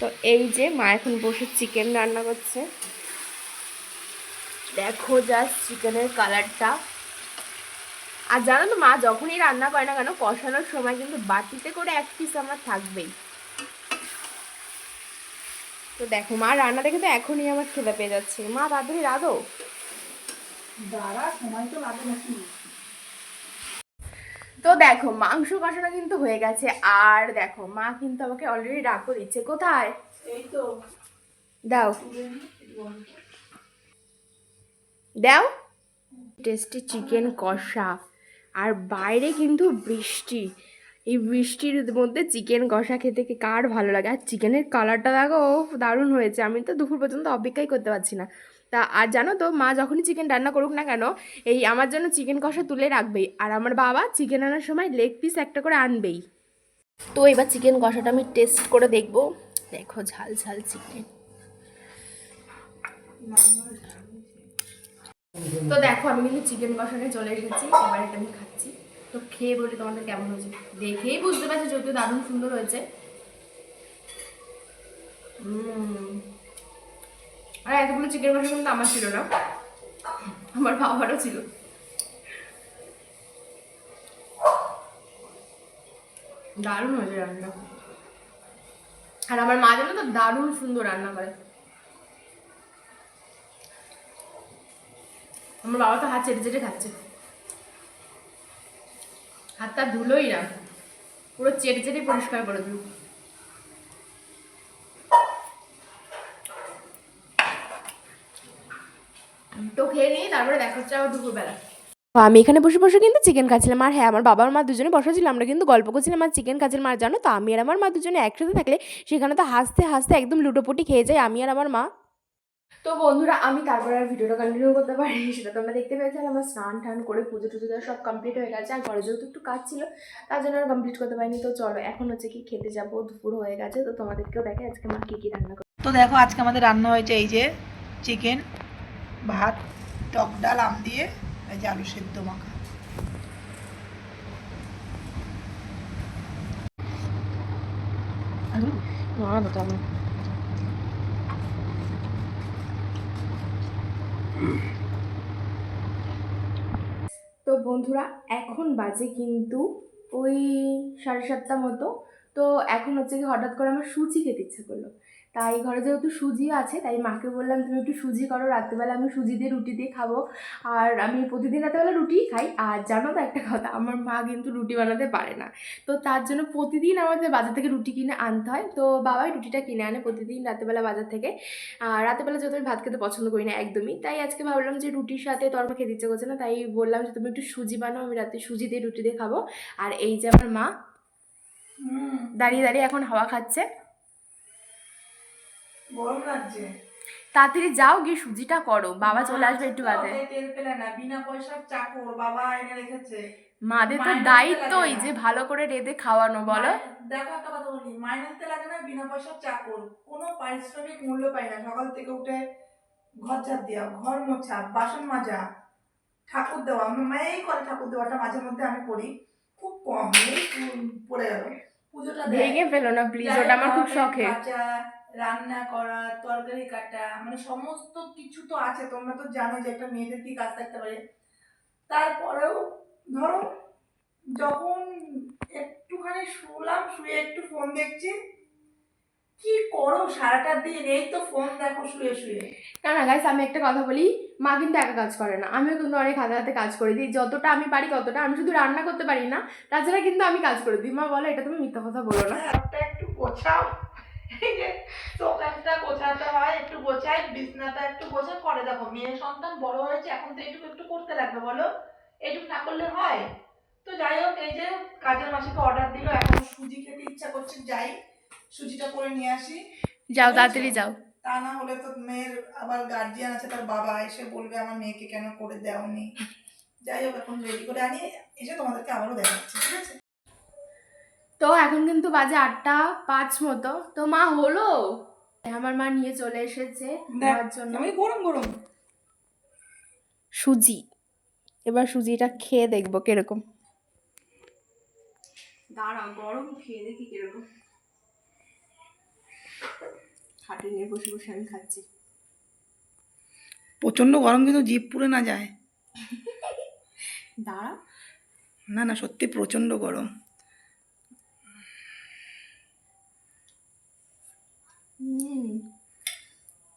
তো এই যে মা এখন বসে চিকেন রান্না করছে। দেখো জাস্ট চিকেনের কালারটা আর জানো তো মা, যখনই রান্না করে না কেন, কষানোর সময় কিন্তু বাটিতে করে এক পিস আমার থাকবেই। তো দেখো মা, রান্না দেখে তো এখনই আমার খেতে পেয়ে যাচ্ছে। মা, তাড়াতাড়ি রাধো। দাঁড়া, সময় তো লাগে নাকি। তো দেখো মাংস কষানো কিন্তু হয়ে গেছে। আর দেখো মা কিন্তু আমাকে অলরেডি ডাকো দিচ্ছে। কোথায়? এই তো। দাও। দাও। টেস্টি চিকেন কষা। আর বাইরে কিন্তু বৃষ্টি। এই বৃষ্টির মধ্যে চিকেন কষা খেতে কার ভালো লাগে? আর চিকেনের কালারটা দেখো ও দারুণ হয়েছে। আমি তো দুপুর পর্যন্ত অপেক্ষাই করতে পারছি না। তা, আর জানো তো, মা যখনই চিকেন রান্না করুক না কেন, এই আমার জন্য চিকেন কষা তুলে রাখবেই। আর আমার বাবা চিকেন আনার সময় লেগ পিস একটা করে আনবেই। তো এবার চিকেন কষাটা আমি টেস্ট করে দেখব। দেখো, ঝাল ঝাল চিকেন তো দেখো, আমি কিন্তু চিকেন কষানে চলে এসেছি। এবার এটা আমি খাচ্ছি। তো খেয়ে বলি তোমাদের কেমন হয়েছে? দেখেই বুঝতে পারছি, যদিও দারুণ সুন্দর হয়েছে। উম। আর এতগুলো চিকেন কষা কিন্তু আমার ছিল না। আমার বাবারও ছিল। দারুণ হয়েছে রান্না। আর আমার মা জানো তো দারুণ সুন্দর রান্না করে। আমার বাবা তো হাত চেটে চেটে খাচ্ছে। হাতটা ধুলোই না। পুরো চেটে চেটে পরিষ্কার করে দিল। তো খেয়ে নিই তারপরে দেখা হচ্ছে আবার দুপুরবেলা। আমি এখানে বসে বসে কিন্তু চিকেন খাচ্ছিলাম। আর হ্যাঁ আমার বাবা আর মা দুজনে বসা ছিল আমরা কিন্তু গল্প করছিলাম আর চিকেন খাচ্ছিলাম আর জানো তো? আমি আর আমার মা দুজনে একসাথে থাকলে সেখানে তো হাসতে হাসতে একদম লুটোপুটি খেয়ে যাই আমি আর আমার মা। তো বন্ধুরা আমি তারপরে আর ভিডিওটা কন্টিনিউ করতে পারিনি সেটা তোমরা দেখতে পেয়েছ। আমার স্নান টান করে পুজো টুজো দেওয়া সব কমপ্লিট হয়ে গেছে আর ঘরে যেহেতু একটু কাজ ছিল তার জন্য আর কমপ্লিট করতে পারিনি। তো চলো এখন হচ্ছে কি খেতে যাব দুপুর হয়ে গেছে। তো তোমাদেরকেও দেখে আজকে মা কী কী রান্না করে তো দেখো আজকে আমাদের রান্না হয়েছে এই যে চিকেন ভাত টক ডাল আম দিয়ে এই যে আলু সেদ্ধ মাখা। তো বন্ধুরা এখন বাজে কিন্তু ওই সাড়ে সাতটা মতো। তো এখন হচ্ছে কি হঠাৎ করে আমার সুজি খেতে ইচ্ছে করল। তাই ঘরে যেহেতু সুজি আছে, তাই মাকে বললাম, তুমি একটু সুজি করো, রাত্রেবেলা আমি সুজি দিয়ে রুটি দিয়ে খাব। আর আমি প্রতিদিন রাত্রেবেলা রুটিই খাই। আর জানো তো একটা কথা, আমার মা কিন্তু রুটি বানাতে পারে না। তো তার জন্য প্রতিদিন আমাদের বাজার থেকে রুটি কিনে আনতে হয়। তো বাবাই রুটিটা কিনে আনে প্রতিদিন রাতেবেলা বাজার থেকে। আর রাতেবেলা যেহেতু আমি ভাত খেতে পছন্দ করি না একদমই, তাই আজকে ভাবলাম যে রুটির সাথে তরকা খেতে ইচ্ছে করছে না, তাই বললাম যে, তুমি একটু সুজি বানাও, আমি রাতে সুজি দিয়ে রুটি দিয়ে খাব। আর এই যে আমার মা দাঁড়িয়ে দাঁড়িয়ে এখন হাওয়া খাচ্ছে। তাড়াতাড়ি যাও গিয়ে সুজিটা করো বাবা চলে আসবে একটু বাদে। মাদের তো দায়িত্বই যে ভালো করে রেঁধে খাওয়ানো বলো। দেখো একটা কথা বলি মাইনাতে লাগে না বিনা পয়সার চাকর। কোনো পারিশ্রমিক মূল্য পাই না সকাল থেকে উঠে ঘর ঝাড় দেওয়া ঘর মোছা বাসন মাজা ঠাকুর দেওয়া আমার মায়েই করে ঠাকুর দেওয়াটা মাঝে মধ্যে আমি করি খুব কম পড়ে গেল। পুজোটা ভেঙে ফেলো না প্লিজ ওটা আমার খুব শখের রান্না করা তরকারি কাটা মানে সমস্ত কিছু তো আছে তোমরা তো জানো যে একটা মেয়েদের কি কাজ থাকতে পারে। তারপরেও ধরো যখন একটুখানি শুলাম শুয়ে একটু ফোন দেখছি কি করো সারাটা দিন? এই তো ফোন দেখো শুয়ে শুয়ে। না না গাইস আমি একটা কথা বলি। মা কিন্তু একা কাজ করে না। আমিও কিন্তু অনেক হাতে হাতে কাজ করে দিই। যতটা আমি পারি ততটা। আমি শুধু রান্না করতে পারি না তাছাড়া কিন্তু আমি কাজ করে দিই। মা বলে এটা তুমি মিথ্যা কথা বলো না। একটা একটু গোছাও। দোকানটা গোছাতে হয় একটু গোছাই বিছনাটা একটু গোছাই। পরে দেখো মেয়ে সন্তান বড় হয়েছে এখন তো এইটুকু একটু করতে লাগবে বলো? এইটুকু না করলে হয়? তো যাই হোক এই যে কাজের মাসিকে অর্ডার দিল। এখন সুজি খেতে ইচ্ছা করছে যাই। সুজিটা করে নিয়ে আসি। যাও তাড়াতাড়ি যাও। তা না হলে তো মেয়ের আবার গার্জিয়ান আছে তার বাবা এসে বলবে আমার মেয়েকে কেন করে দেওনি। যাই হোক এখন রেডি করে আনি এসে তোমাদেরকে আবারও দেখাচ্ছি ঠিক আছে? তো এখন কিন্তু বাজে আটটা পাঁচ মতো। তো মা হলো? আমার মা নিয়ে চলে এসেছে দেওয়ার জন্য। আমি গরম গরম। সুজি। এবার সুজিটা খেয়ে দেখব কীরকম। দাঁড়া গরম খেয়ে দেখি কীরকম। খাটে নিয়ে বসে বসে আমি খাচ্ছি। প্রচণ্ড গরম কিন্তু জিভ পুড়ে না যায়। দাঁড়া। না না সত্যি প্রচণ্ড গরম।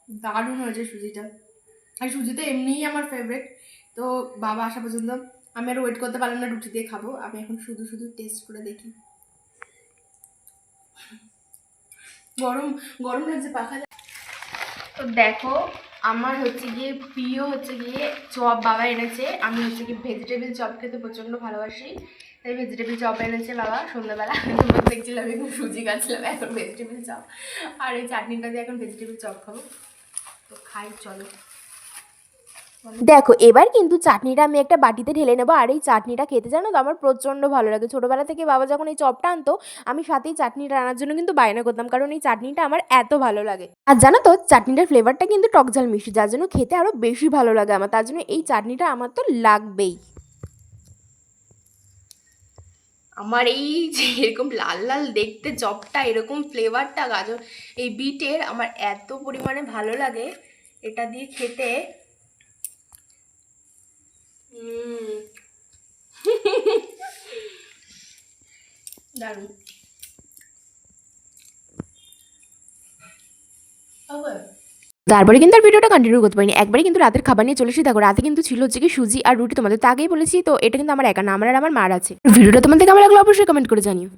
দারুণ হয়েছে সুজিটা। আর সুজি তো এমনিই আমার ফেভারিট তো বাবা আসা পর্যন্ত আমি আর ওয়েট করতে পারলাম না রুটি দিয়ে খাব। আমি এখন শুধু শুধু টেস্ট করে দেখি। গরম গরম লাগছে, পাখা তো দেখো, আমার হচ্ছে গিয়ে প্রিয় হচ্ছে গিয়ে চপ বাবা এনেছে। আমি হচ্ছে গিয়ে ভেজিটেবিল চপ খেতে প্রচণ্ড ভালোবাসি। তাই ভেজিটেবিল চপ এনেছে বাবা, সন্ধ্যাবেলা। তোমরা দেখছিলাম এখন সুজি গাছিলাম এখন ভেজিটেবিল চপ। আর এই চাটনিটা দিয়ে এখন ভেজিটেবিল চপ খাব। তো খাই, চলো। দেখো, এবার কিন্তু চাটনিটা আমি একটা বাটিতে ঢেলে নেব। আর এই চাটনিটা খেতে জানো তো আমার প্রচণ্ড ভালো লাগে। ছোটোবেলা থেকে বাবা যখন এই চপটা আনতো, আমি সাথেই চাটনিটা আনার জন্য কিন্তু বায়না করতাম। কারণ এই চাটনিটা আমার এত ভালো লাগে। আর জানো তো, চাটনিটার ফ্লেভারটা কিন্তু টক ঝাল মিষ্টি, যার জন্য খেতে আরও বেশি ভালো লাগে আমার। তার জন্য এই চাটনিটা আমার তো লাগবেই। আমার এই যে এরকম লাল লাল দেখতে চপটা, এরকম ফ্লেভারটা গাজর, এই বিটের আমার এত পরিমাণে ভালো লাগে। এটা দিয়ে খেতে। দারুণ তারপরে কিন্তু আর ভিডিওটা কন্টিনিউ করতে পারিনি। একবারে কিন্তু রাতের খাবার নিয়ে চলে এসে দেখো, রাতে কিন্তু ছিল হচ্ছে কি সুজি আর রুটি তোমাদের তো আগেই বলেছি, তো এটা কিন্তু আমার একা না, আমার আর আমার মার আছে। ভিডিওটা তোমাদের কেমন লাগল অবশ্যই কমেন্ট করে জানিও।